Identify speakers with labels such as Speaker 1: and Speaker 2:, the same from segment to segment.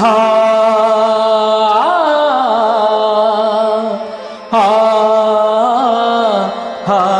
Speaker 1: হা হা হা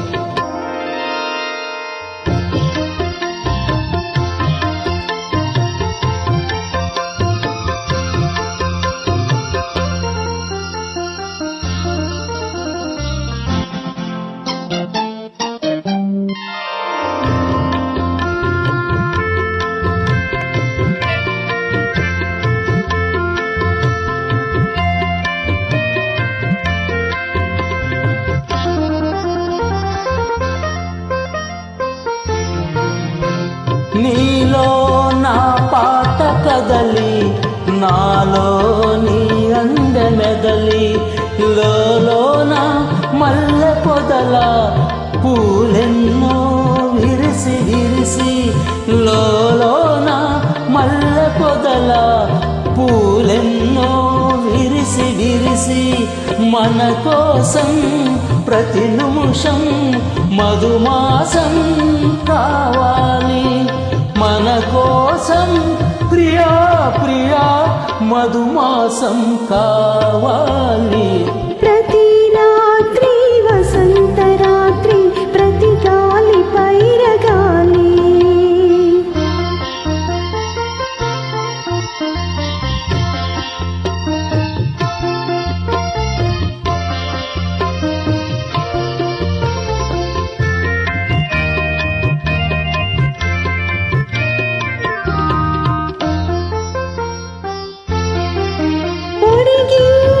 Speaker 2: నీలో నా పాట కదలి నాలో నీ అంద మెదలి లోన మల్లె పొదల పూలెన్నో విరిసి విరిసి లోన మల్లె పొదల పూలెన్నో విరిసి విరిసి మన కోసం ప్రతి నిమిషం మధుమాసం కావాలి. మన కోసం ప్రియా ప్రియా మధుమాసం కావాలి. Thank you.